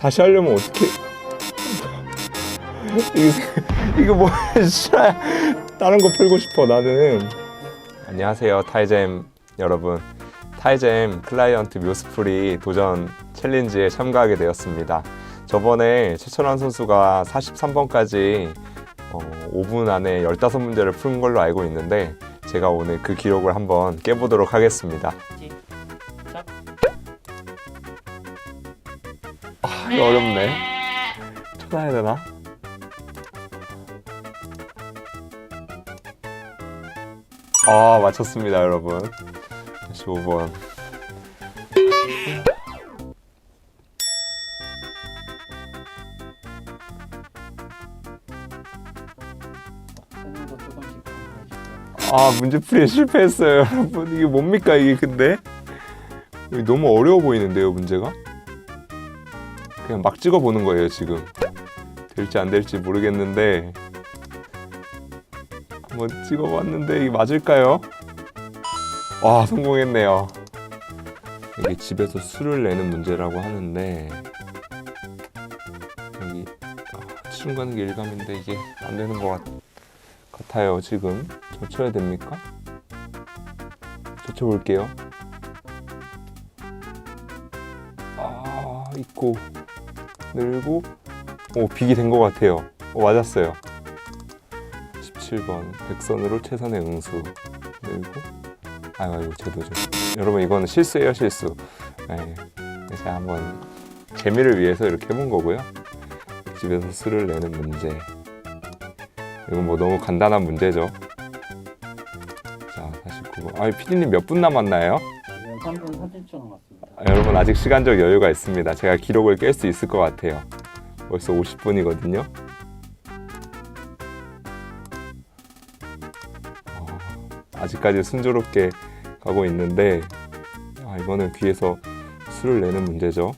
다시 하려면 어떻게 이거 이거 뭐야 진짜 다른 거 풀고 싶어 나는. 안녕하세요 타이잼 여러분. 타이잼 클라이언트 묘스프리 도전 챌린지에 참가하게 되었습니다. 저번에 최철환 선수가 43번까지 어, 5분 안에 15문제를 푼 걸로 알고 있는데 제가 오늘 그 기록을 한번 깨보도록 하겠습니다 이거 어렵네. 쳐다야 되나? 아 맞췄습니다 여러분. 다시 5번. 쓰는 거 조금씩 보여줄게요. 아 문제풀이에 실패했어요 여러분. 이게 뭡니까 이게 근데? 너무 어려워 보이는데요 문제가 그냥 막 찍어보는 거예요 지금. 될지 안 될지 모르겠는데. 한번 찍어봤는데 이게 맞을까요? 와 성공했네요. 이게 집에서 술을 내는 문제라고 하는데. 여기 아, 치중 가는 게 일감인데 이게 안 되는 것 같, 같아요 지금. 젖혀야 됩니까? 젖혀볼게요. 아 있고 늘고 오 빅이 된 것 같아요. 오, 맞았어요. 17번 백선으로 최선의 응수 늘고 아이고 이거 제도죠. 여러분 이거는 실수예요 실수. 네. 제가 한번 재미를 위해서 이렇게 해본 거고요. 집에서 술을 내는 문제. 이건 뭐 너무 간단한 문제죠. 자 49번 아 피디님 몇 분 남았나요? 지금 3분 30초 남았습니다. 아, 여러분 아직 시간적 여유가 있습니다. 제가 기록을 깰 수 있을 것 같아요. 벌써 50분이거든요. 어, 아직까지 순조롭게 가고 있는데 아, 이거는 귀에서 술을 내는 문제죠.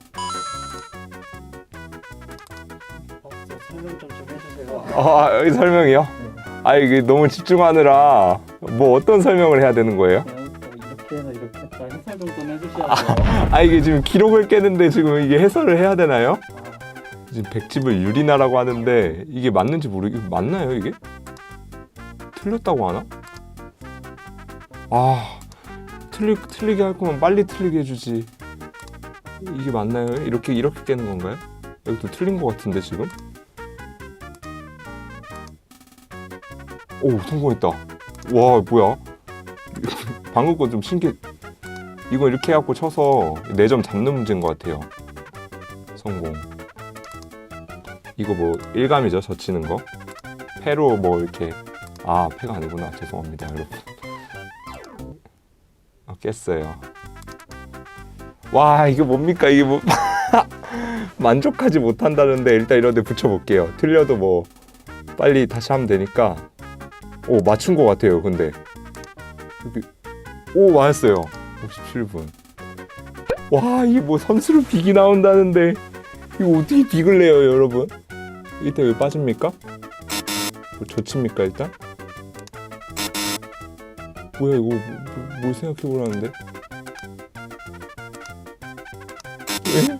어, 저 설명 좀좀 해주세요. 아, 여기 설명이요? 아 이게 너무 집중하느라 뭐 어떤 설명을 해야 되는 거예요? 아 이게 지금 기록을 깨는데 지금 이게 해설을 해야 되나요? 아, 지금 백집을 유리나라고 하는데 이게 맞는지 모르겠 맞나요 이게? 틀렸다고 하나? 아 틀리 틀리게 할 거면 빨리 틀리게 해주지 이게 맞나요? 이렇게 이렇게 깨는 건가요? 여기도 틀린 것 같은데 지금? 오 성공했다 와 뭐야 방금 건 좀 신기해 이거 이렇게 해갖고 쳐서 4점 잡는 문제인 것 같아요. 성공. 이거 뭐 일감이죠? 젖히는 거? 패로 뭐 이렇게. 아 패가 아니구나. 죄송합니다 여러분. 아, 깼어요. 와 이게 뭡니까? 이게 뭐 만족하지 못한다는데 일단 이런 데 붙여볼게요. 틀려도 뭐 빨리 다시 하면 되니까. 오 맞춘 것 같아요 근데. 여기. 오 맞았어요 57분 와 이게 뭐 선수로 빅이 나온다는데 이거 어떻게 빅을 내요 여러분 이때 왜 빠집니까? 뭐 젖힙니까 일단? 뭐야 이거 뭐, 뭐, 뭘 생각해보라는데? 왜?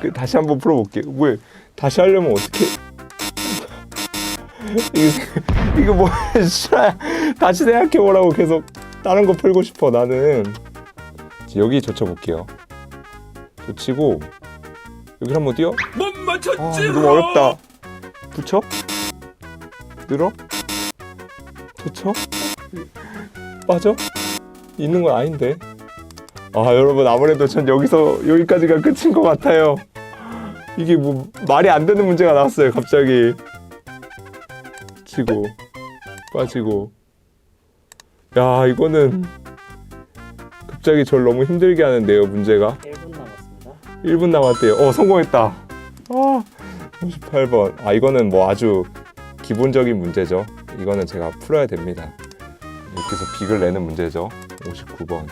그 다시 한번 풀어볼게요 왜 다시 하려면 어떻게 이거, 이거 뭐야 다시 생각해보라고 계속 다른 거 풀고 싶어 나는 여기 젖혀볼게요 젖히고 여기 한번 띄워 못 맞췄지. 아, 너무 어렵다. 붙여? 늘어? 젖혀? 빠져? 있는 건 아닌데. 아, 여러분, 아무래도 전 여기서 여기까지가 끝인 것 같아요. 이게 뭐, 말이 안 되는 문제가 나왔어요, 갑자기. 치고, 빠지고. 야, 이거는 갑자기 절 너무 힘들게 하는데요, 문제가. 1분 남았습니다. 1분 남았대요. 어, 성공했다. 아, 38번. 아, 이거는 뭐 아주 기본적인 문제죠. 이거는 제가 풀어야 됩니다. 이렇게 해서 빅을 내는 문제죠. 59번.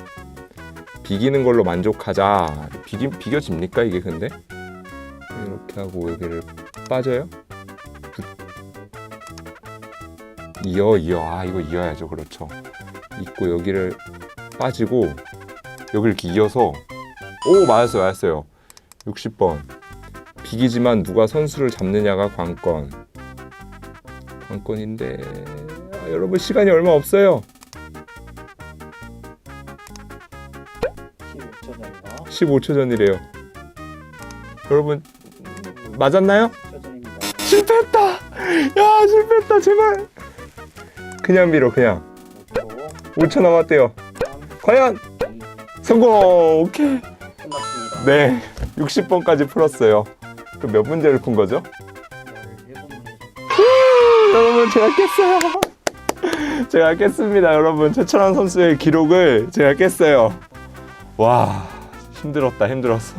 비기는 걸로 만족하자. 비기, 비겨집니까, 이게 근데? 이렇게 하고 여기를 빠져요? 부- 이어, 이어. 아, 이거 이어야죠. 그렇죠. 있고 여기를 빠지고 여기를 이렇게 이어서 오, 맞았어요, 맞았어요. 60번 기기지만 누가 선수를 잡느냐가 관건. 관건인데 아, 여러분 시간이 얼마 없어요. 15초 전입니다. 15초 전이래요. 여러분 맞았나요? 10초 전입니다. 실패했다. 야 실패했다 제발. 그냥 밀어 그냥. 5초, 5초 남았대요. 3, 과연 2, 성공. 오케이. 끝났습니다. 네 60번까지 풀었어요. 그 몇 문제를 푼 거죠? 17문제. 여러분 제가 깼어요. 제가 깼습니다, 여러분. 최철환 선수의 기록을 제가 깼어요. 와 힘들었다, 힘들었어.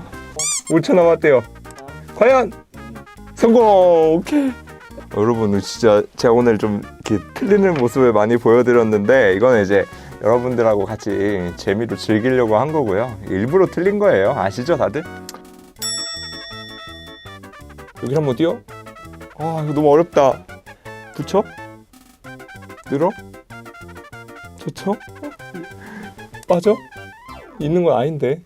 5초 남았대요. 3, 과연 2, 성공. 오케이. 여러분 진짜 제가 오늘 좀 이렇게 틀리는 모습을 많이 보여드렸는데 이건 이제 여러분들하고 같이 재미로 즐기려고 한 거고요. 일부러 틀린 거예요. 아시죠, 다들? 여기 한번 뛰어. 아 이거 너무 어렵다. 붙여? 늘어? 젖혀? 빠져? 있는 건 아닌데.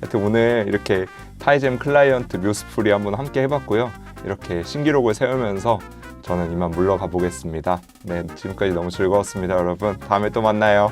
하여튼 오늘 이렇게 타이젠 클라이언트 묘스풀이 한번 함께 해봤고요. 이렇게 신기록을 세우면서 저는 이만 물러가 보겠습니다. 네, 지금까지 너무 즐거웠습니다, 여러분. 다음에 또 만나요.